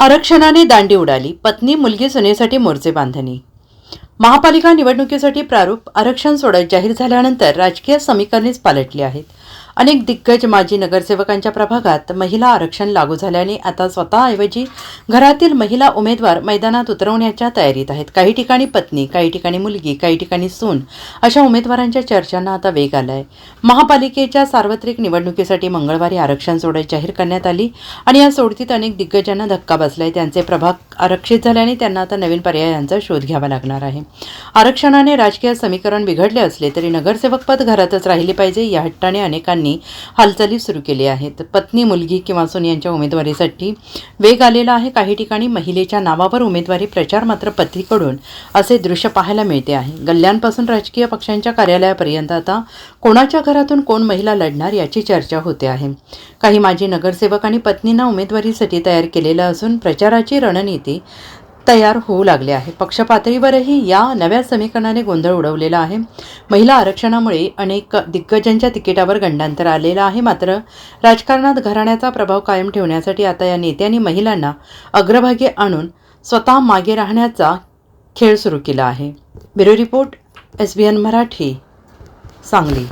आरक्षणाने दांडी उडाली. पत्नी मुलगी सुनेसाठी मोर्चे बांधणी. महापालिका निवडणुकीसाठी प्रारूप आरक्षण सोडत जाहीर झाल्यानंतर राजकीय समीकरणेच पालटली आहेत. अनेक दिग्गज माजी नगरसेवकांच्या प्रभागात महिला आरक्षण लागू झाल्याने आता स्वतःऐवजी घरातील महिला उमेदवार मैदानात उतरवण्याच्या तयारीत आहेत. काही ठिकाणी पत्नी काही ठिकाणी मुलगी काही ठिकाणी सून अशा उमेदवारांच्या चर्चांना आता वेग आलाय. महापालिकेच्या सार्वत्रिक निवडणुकीसाठी मंगळवारी आरक्षण सोडत जाहीर करण्यात आली आणि या सोडतीत अनेक दिग्गजांना धक्का बसलाय. त्यांचे प्रभाग आरक्षित झाल्याने त्यांना आता नवीन पर्यायांचा शोध घ्यावा लागणार आहे. आरक्षणाने राजकीय समीकरण बिघडले असले तरी नगरसेवक पद घरातच राहिले पाहिजे. या हट्टाने अनेकांनी हालचाली सुरू केली आहेत. पत्नी मुलगी किंवा सून यांच्या उमेदवारीसाठी वेग आलेला आहे. काही ठिकाणी महिलेच्या नावावर उमेदवारी प्रचार मात्र पतीकडून असे दृश्य पाहायला मिळते आहे. गल्ल्यांपासून राजकीय पक्षांच्या कार्यालयापर्यंत आता कोणाच्या घरातून कोण महिला लढणार याची चर्चा होते आहे. काही माजी नगरसेवक आणि पत्नींना उमेदवारीसाठी तयार केलेलं असून प्रचाराची रणनीती तयार होऊ लागले आहे. पक्षपातळीवरही या नव्या समीकरणाने गोंधळ उडवलेला आहे. महिला आरक्षणामुळे अनेक दिग्गजांच्या तिकिटावर गंडांतर आलेलं आहे. मात्र राजकारणात घराण्याचा प्रभाव कायम ठेवण्यासाठी आता या नेत्यांनी महिलांना अग्रभागी आणून स्वतः मागे राहण्याचा खेळ सुरू केला आहे. Bureau report S B N Marathi Sangli.